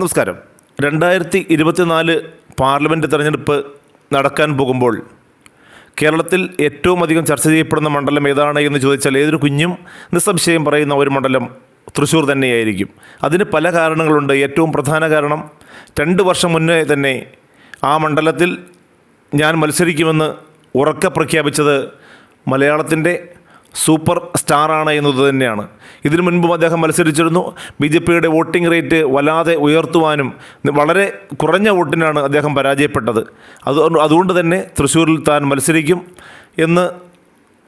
നമസ്കാരം. രണ്ടായിരത്തി ഇരുപത്തിനാല് പാർലമെന്റ് തെരഞ്ഞെടുപ്പ് നടക്കാൻ പോകുമ്പോൾ കേരളത്തിൽ ഏറ്റവും അധികം ചർച്ച ചെയ്യപ്പെടുന്ന മണ്ഡലം ഏതാണ് എന്ന് ചോദിച്ചാൽ ഏതൊരു കുഞ്ഞും നിസ്സംശയം പറയുന്ന ഒരു മണ്ഡലം തൃശ്ശൂർ തന്നെയായിരിക്കും. അതിന് പല കാരണങ്ങളുണ്ട്. ഏറ്റവും പ്രധാന കാരണം രണ്ട് വർഷം മുന്നേ തന്നെ ആ മണ്ഡലത്തിൽ ഞാൻ മത്സരിക്കുമെന്ന് ഉറക്കെ പ്രഖ്യാപിച്ചത് മലയാളത്തിന്റെ സൂപ്പർ സ്റ്റാറാണ് എന്നത് തന്നെയാണ്. ഇതിനു മുൻപും അദ്ദേഹം മത്സരിച്ചിരുന്നു. ബി ജെ പിയുടെ വോട്ടിംഗ് റേറ്റ് വല്ലാതെ ഉയർത്തുവാനും വളരെ കുറഞ്ഞ വോട്ടിനാണ് അദ്ദേഹം പരാജയപ്പെട്ടത്. അത് അതുകൊണ്ട് തന്നെ തൃശ്ശൂരിൽ താൻ മത്സരിക്കും എന്ന്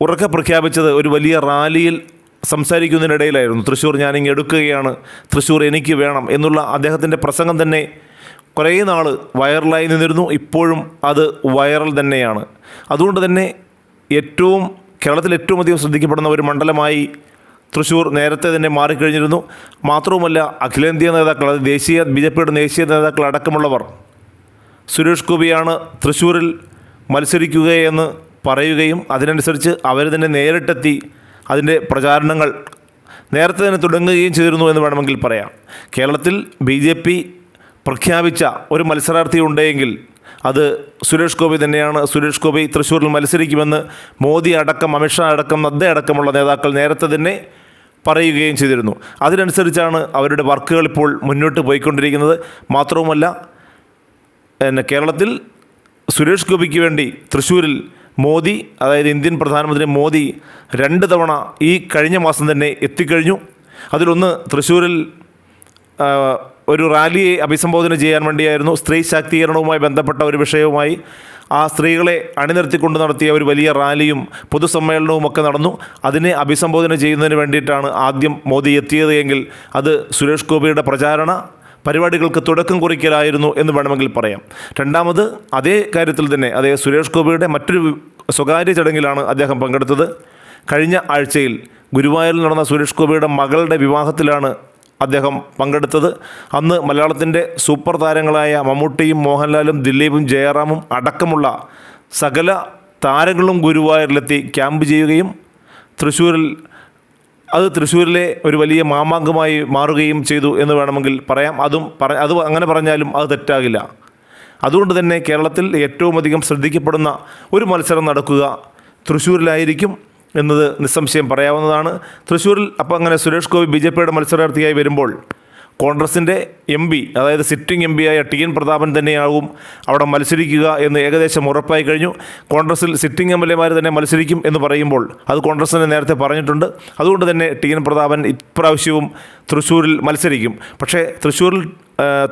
ഉറക്കെ പ്രഖ്യാപിച്ചത് ഒരു വലിയ റാലിയിൽ സംസാരിക്കുന്നതിനിടയിലായിരുന്നു. തൃശ്ശൂർ ഞാനിങ്ങ് എടുക്കുകയാണ്. തൃശ്ശൂർ എനിക്ക് വേണം എന്നുള്ള അദ്ദേഹത്തിന്റെ പ്രസംഗം തന്നെ കുറേ നാൾ വൈറലായി നിന്നിരുന്നു. ഇപ്പോഴും അത് വൈറൽ തന്നെയാണ്. അതുകൊണ്ട് തന്നെ ഏറ്റവും കേരളത്തിൽ ഏറ്റവും അധികം ശ്രദ്ധിക്കപ്പെടുന്ന ഒരു മണ്ഡലമായി തൃശ്ശൂർ നേരത്തെ തന്നെ മാറിക്കഴിഞ്ഞിരുന്നു. മാത്രവുമല്ല അഖിലേന്ത്യാ നേതാക്കൾ അത് ദേശീയ ബി ജെ പിയുടെ ദേശീയ നേതാക്കൾ അടക്കമുള്ളവർ സുരേഷ് ഗോപിയാണ് തൃശ്ശൂരിൽ മത്സരിക്കുകയെന്ന് പറയുകയും അതിനനുസരിച്ച് അവർ തന്നെ നേരിട്ടെത്തി അതിന്റെ പ്രചാരണങ്ങൾ നേരത്തെ തന്നെ തുടങ്ങുകയും ചെയ്തിരുന്നു എന്ന് വേണമെങ്കിൽ പറയാം. കേരളത്തിൽ ബി പ്രഖ്യാപിച്ച ഒരു മത്സരാർത്ഥി ഉണ്ടെങ്കിൽ അത് സുരേഷ് ഗോപി തന്നെയാണ്. സുരേഷ് ഗോപി തൃശ്ശൂരിൽ മത്സരിക്കുമെന്ന് മോദി അടക്കം അമിത്ഷാ അടക്കം നദ്ദ അടക്കമുള്ള നേതാക്കൾ നേരത്തെ തന്നെ പറയുകയും ചെയ്തിരുന്നു. അതിനനുസരിച്ചാണ് അവരുടെ വർക്കുകൾ ഇപ്പോൾ മുന്നോട്ട് പോയിക്കൊണ്ടിരിക്കുന്നത്. മാത്രവുമല്ല പിന്നെ കേരളത്തിൽ സുരേഷ് ഗോപിക്ക് വേണ്ടി തൃശ്ശൂരിൽ മോദി അതായത് ഇന്ത്യൻ പ്രധാനമന്ത്രി മോദി രണ്ട് തവണ ഈ കഴിഞ്ഞ മാസം തന്നെ എത്തിക്കഴിഞ്ഞു. അതിലൊന്ന് തൃശ്ശൂരിൽ ഒരു റാലിയെ അഭിസംബോധന ചെയ്യാൻ വേണ്ടിയായിരുന്നു. സ്ത്രീ ശാക്തീകരണവുമായി ബന്ധപ്പെട്ട ഒരു വിഷയവുമായി ആ സ്ത്രീകളെ അണിനിർത്തിക്കൊണ്ട് നടത്തിയ ഒരു വലിയ റാലിയും പൊതുസമ്മേളനവും ഒക്കെ നടന്നു. അതിനെ അഭിസംബോധന ചെയ്യുന്നതിന് വേണ്ടിയിട്ടാണ് ആദ്യം മോദി എത്തിയത് എങ്കിൽ അത് സുരേഷ് ഗോപിയുടെ പ്രചാരണ പരിപാടികൾക്ക് തുടക്കം കുറിക്കലായിരുന്നു എന്ന് വേണമെങ്കിൽ പറയാം. രണ്ടാമത് അതേ കാര്യത്തിൽ തന്നെ അതേ സുരേഷ് ഗോപിയുടെ മറ്റൊരു സ്വകാര്യ ചടങ്ങിലാണ് അദ്ദേഹം പങ്കെടുത്തത്. കഴിഞ്ഞ ആഴ്ചയിൽ ഗുരുവായൂരിൽ നടന്ന സുരേഷ് ഗോപിയുടെ മകളുടെ വിവാഹത്തിലാണ് അദ്ദേഹം പങ്കെടുത്തത്. അന്ന് മലയാളത്തിന്റെ സൂപ്പർ താരങ്ങളായ മമ്മൂട്ടിയും മോഹൻലാലും ദിലീപും ജയറാമും അടക്കമുള്ള സകല താരങ്ങളും ഗുരുവായൂരിലെത്തി ക്യാമ്പ് ചെയ്യുകയും തൃശ്ശൂരിൽ അത് തൃശ്ശൂരിലെ ഒരു വലിയ മാമാങ്കമായി മാറുകയും ചെയ്തു എന്ന് വേണമെങ്കിൽ പറയാം. അതും പറ അത് അങ്ങനെ പറഞ്ഞാലും അത് തെറ്റാകില്ല. അതുകൊണ്ട് തന്നെ കേരളത്തിൽ ഏറ്റവും അധികം ശ്രദ്ധിക്കപ്പെടുന്ന ഒരു മത്സരം നടക്കുക തൃശ്ശൂരിലായിരിക്കും. എന്നത് നിസ്സംശയം പറയാവുന്നതാണ്. തൃശ്ശൂരിൽ അപ്പോൾ അങ്ങനെ സുരേഷ് ഗോപി ബി ജെ പിയുടെ മത്സരാർത്ഥിയായി വരുമ്പോൾ കോൺഗ്രസിന്റെ എം പി അതായത് സിറ്റിംഗ് എം പിയായ ടി എൻ പ്രതാപൻ തന്നെയാകും അവിടെ മത്സരിക്കുക എന്ന് ഏകദേശം ഉറപ്പായി കഴിഞ്ഞു. കോൺഗ്രസിൽ സിറ്റിംഗ് എം എൽ എമാർ തന്നെ മത്സരിക്കും എന്ന് പറയുമ്പോൾ അത് കോൺഗ്രസിനെ നേരത്തെ പറഞ്ഞിട്ടുണ്ട്. അതുകൊണ്ട് തന്നെ ടി എൻ പ്രതാപൻ ഇപ്രാവശ്യവും തൃശ്ശൂരിൽ മത്സരിക്കും. പക്ഷേ തൃശ്ശൂരിൽ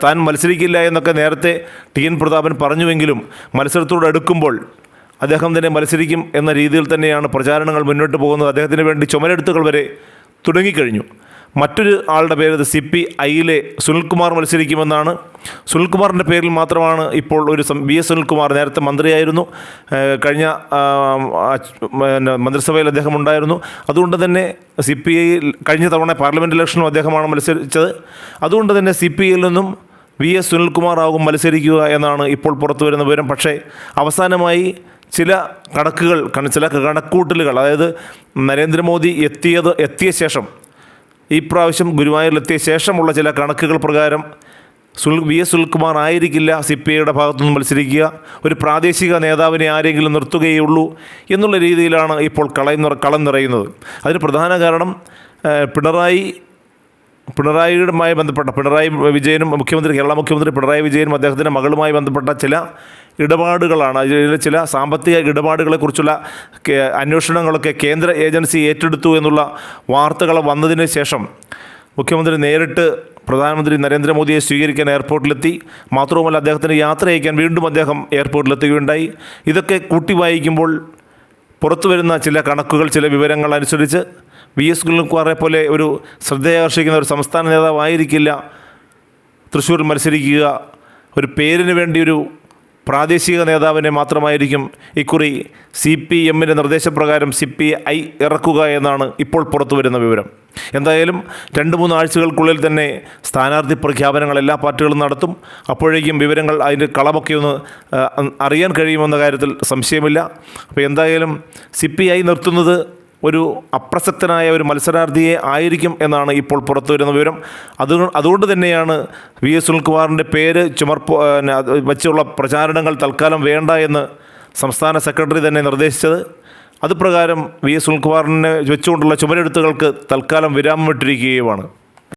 താൻ മത്സരിക്കില്ല എന്നൊക്കെ നേരത്തെ ടി എൻ പ്രതാപൻ പറഞ്ഞുവെങ്കിലും മത്സരത്തോട് അടുക്കുമ്പോൾ അദ്ദേഹം തന്നെ മത്സരിക്കും എന്ന രീതിയിൽ തന്നെയാണ് പ്രചാരണങ്ങൾ മുന്നോട്ട് പോകുന്നത്. അദ്ദേഹത്തിന് വേണ്ടി ചുമരെടുത്തുകൾ വരെ തുടങ്ങിക്കഴിഞ്ഞു. മറ്റൊരു ആളുടെ പേര് സി പി ഐയിലെ സുനിൽകുമാർ മത്സരിക്കുമെന്നാണ്. സുനിൽകുമാറിന്റെ പേരിൽ മാത്രമാണ് ഇപ്പോൾ ഒരു വി എസ് സുനിൽകുമാർ നേരത്തെ മന്ത്രിയായിരുന്നു. കഴിഞ്ഞ മന്ത്രിസഭയിൽ അദ്ദേഹം ഉണ്ടായിരുന്നു. അതുകൊണ്ട് തന്നെ സി പി ഐ കഴിഞ്ഞ തവണ പാർലമെന്റ് ഇലക്ഷനും അദ്ദേഹമാണ് മത്സരിച്ചത്. അതുകൊണ്ട് തന്നെ സി പി ഐയിൽ നിന്നും വി എസ് സുനിൽകുമാർ ആകും മത്സരിക്കുക എന്നാണ് ഇപ്പോൾ പുറത്തു വരുന്ന വിവരം. പക്ഷേ അവസാനമായി ചില കണക്കുകൾ കണ- ചില കണക്കൂട്ടലുകൾ അതായത് നരേന്ദ്രമോദി എത്തിയത് എത്തിയ ശേഷം ഈ പ്രാവശ്യം ഗുരുവായൂരിലെത്തിയ ശേഷമുള്ള ചില കണക്കുകൾ പ്രകാരം സുൽ വി എസ് സുൽകുമാർ ആയിരിക്കില്ല സി പി ഐയുടെ ഭാഗത്തുനിന്ന് മത്സരിക്കുക. ഒരു പ്രാദേശിക നേതാവിനെ ആരെങ്കിലും നിർത്തുകയുള്ളൂ എന്നുള്ള രീതിയിലാണ് ഇപ്പോൾ കളം കളം നിറയുന്നത്. അതിന് പ്രധാന കാരണം പിണറായി പിണറായിയുമായി ബന്ധപ്പെട്ട പിണറായി വിജയനും മുഖ്യമന്ത്രി കേരള മുഖ്യമന്ത്രി പിണറായി വിജയനും അദ്ദേഹത്തിന്റെ മകളുമായി ബന്ധപ്പെട്ട ചില ഇടപാടുകളാണ്. ചില സാമ്പത്തിക ഇടപാടുകളെക്കുറിച്ചുള്ള അന്വേഷണങ്ങളൊക്കെ കേന്ദ്ര ഏജൻസി ഏറ്റെടുത്തു എന്നുള്ള വാർത്തകൾ വന്നതിന് ശേഷം മുഖ്യമന്ത്രി നേരിട്ട് പ്രധാനമന്ത്രി നരേന്ദ്രമോദിയെ സ്വീകരിക്കാൻ എയർപോർട്ടിലെത്തി. മാത്രവുമല്ല അദ്ദേഹത്തിന് യാത്ര അയക്കാൻ വീണ്ടും അദ്ദേഹം എയർപോർട്ടിലെത്തുകയുണ്ടായി. ഇതൊക്കെ കൂട്ടി വായിക്കുമ്പോൾ പുറത്തു വരുന്ന ചില കണക്കുകൾ ചില വിവരങ്ങൾ അനുസരിച്ച് വി എസ് സുനിൽകുമാറെ പോലെ ഒരു ശ്രദ്ധയാകർഷിക്കുന്ന ഒരു സംസ്ഥാന നേതാവായിരിക്കില്ല തൃശ്ശൂർ മത്സരിക്കുക ഒരു പേരിന് വേണ്ടി ഒരു പ്രാദേശിക നേതാവിനെ മാത്രമായിരിക്കും ഇക്കുറി സി പി എമ്മിന്റെ നിർദ്ദേശപ്രകാരം സി പി ഐ ഇറക്കുക എന്നാണ് ഇപ്പോൾ പുറത്തു വരുന്ന വിവരം. എന്തായാലും രണ്ട് മൂന്ന് ആഴ്ചകൾക്കുള്ളിൽ തന്നെ സ്ഥാനാർത്ഥി പ്രഖ്യാപനങ്ങൾ എല്ലാ പാർട്ടികളും നടത്തും. അപ്പോഴേക്കും വിവരങ്ങൾ അതിന്റെ കളമൊക്കെ ഒന്ന് അറിയാൻ കഴിയുമെന്ന കാര്യത്തിൽ സംശയമില്ല. അപ്പോൾ എന്തായാലും സി പി ഐ നിർത്തുന്നത് ഒരു അപ്രസക്തനായ ഒരു മത്സരാർത്ഥിയെ ആയിരിക്കും എന്നാണ് ഇപ്പോൾ പുറത്തു വരുന്ന വിവരം. അത് അതുകൊണ്ട് തന്നെയാണ് വി എസ് സുനിൽകുമാറിന്റെ പേര് ചുമർപ്പ് വച്ചുള്ള പ്രചാരണങ്ങൾ തൽക്കാലം വേണ്ട എന്ന് സംസ്ഥാന സെക്രട്ടറി തന്നെ നിർദ്ദേശിച്ചത്. അതുപ്രകാരം വി എസ് സുനിൽകുമാറിനെ വെച്ചുകൊണ്ടുള്ള ചുമരെടുത്തുകൾക്ക് തൽക്കാലം വിരാമം വിട്ടിരിക്കുകയുമാണ്